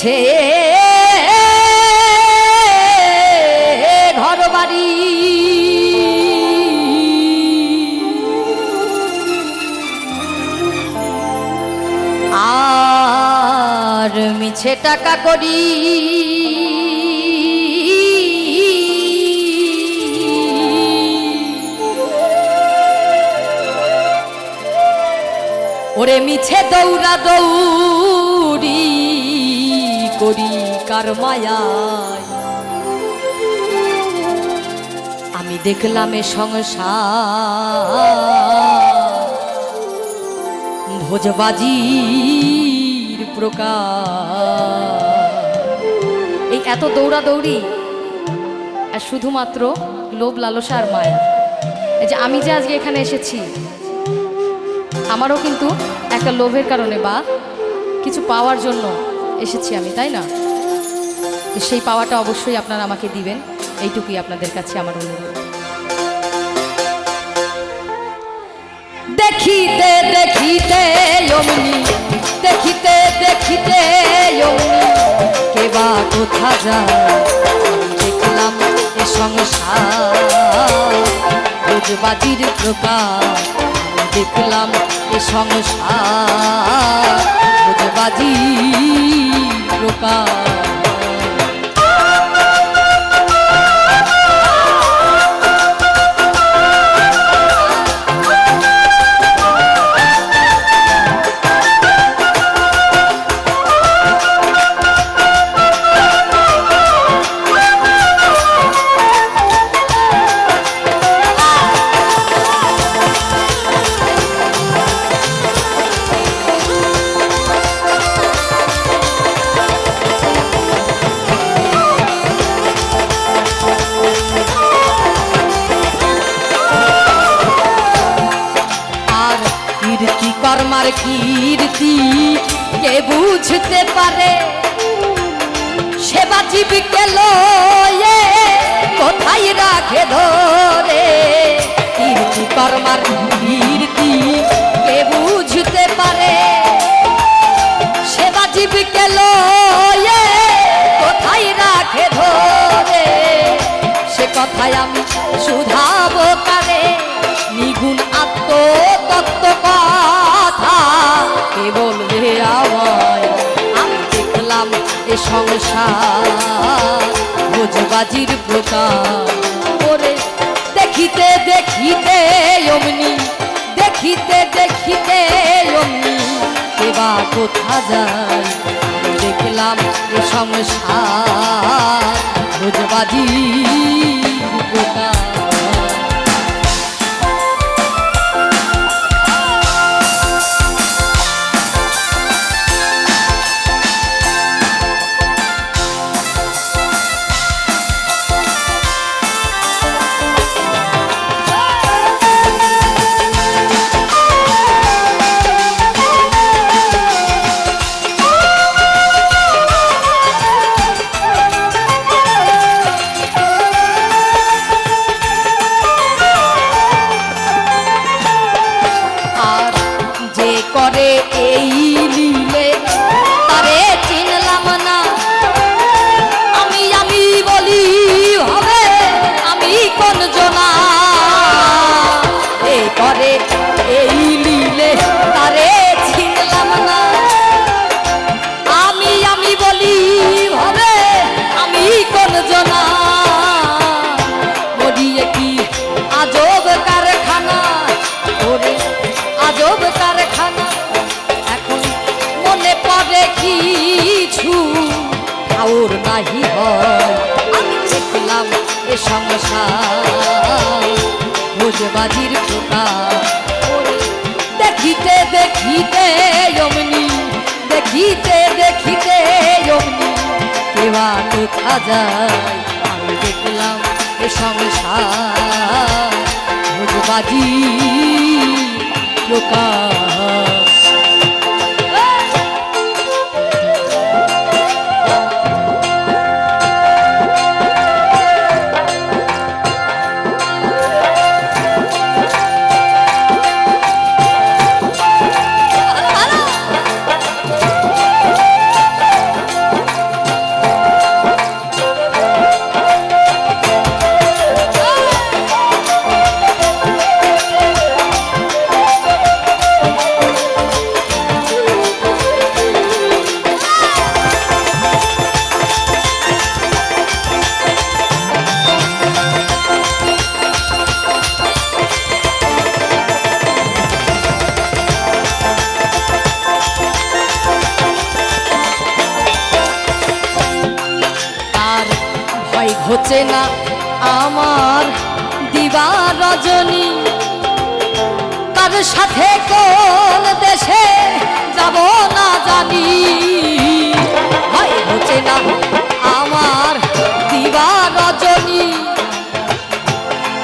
মিছে ঘর বাড়ি আর মিছে টাকা করি। ওরে মিছে দৌড়া দৌড়ি। করি কার মায়ায়। আমি দেখলাম এ সংসার ভোজবাজির প্রকার। এই এত দৌড়াদৌড়ি, আর শুধুমাত্র লোভ, লালসা আর মায়া। এই যে আমি যে আজকে এখানে এসেছি, আমারও কিন্তু একটা লোভের কারণে বা কিছু পাওয়ার জন্য এসেছি আমি, তাই না? সেই পাওয়াটা অবশ্যই আপনারা আমাকে দিবেন, এইটুকুই আপনাদের কাছে আমার অনুরোধ। দেখিতে দেখিতে দেখিতে দেখিতে অমনি কে বা কোথা দেখলাম এ সংসার। রোজবাজির প্রকার দেখলাম এ সংসার। রোজবাজির কীর্তি কে বুঝতে পারে? সেবা জীবিকে লয়ে কোথায় রাখে ধরে? কীর্তি কর্মার কীর্তি এ সংসার। ভোজবাজির প্রকার দেখিতে দেখিতে অমনি, দেখিতে দেখিতে অমনি কেবা কোথা যায়? দেখলাম এ সংসার। ভোজবাজির প্রকার করে এই লীলে। তারে চিনলাম না। আমি আমি বলি, হবে, আমি কোন জনা? এ করে এই লীলে, তারে চিনলাম না। আমি আমি বলি, হবে, আমি কোন জনা? মরিয়ে কি আজব কারখানা? আজব কারখানা। নাহি আমি দেখলাম এ সংসার দেখিতে দেখিতে অমনি, দেখিতে দেখিতে কেবা আমি দেখলাম এ সংসার ভোজবাজি প্রকার না আমার দিবা রজনী। কার সাথে কোন দেশে যাব না জানি। হচ্ছে না আমার দিবা রজনী।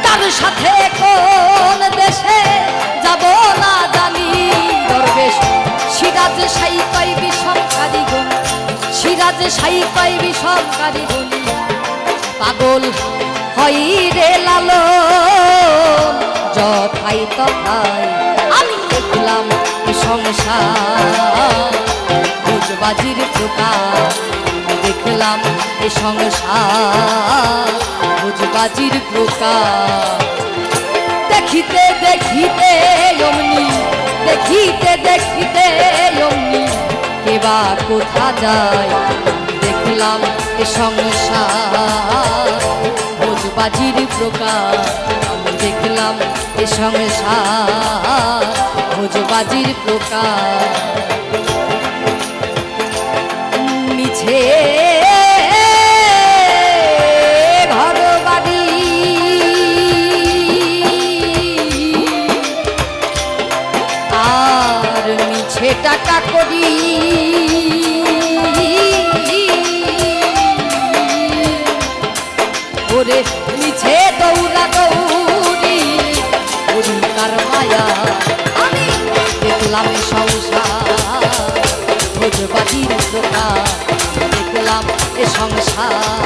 কার সাথে কোন দেশে যাব না জানি। দরবেশ, সিরাজ সাই পাই বিষমকারী গুণ। সিরাজ সাই পাই বিষমকারী গুণ পাগল হই রে লালো যথাই তথাই আমি দেখলাম সংসার প্রকার। দেখলাম এ সংসার বুঝবাজির প্রকার। দেখিতে দেখিতে অমনি, দেখিতে দেখিতে অমনি কেবা কোথা যায়? দেখলাম এ সংসার। ভোজবাজির প্রকার আমি দেখলাম এ সংসার। ভোজবাজির প্রকার মিছে টাকা করি। এ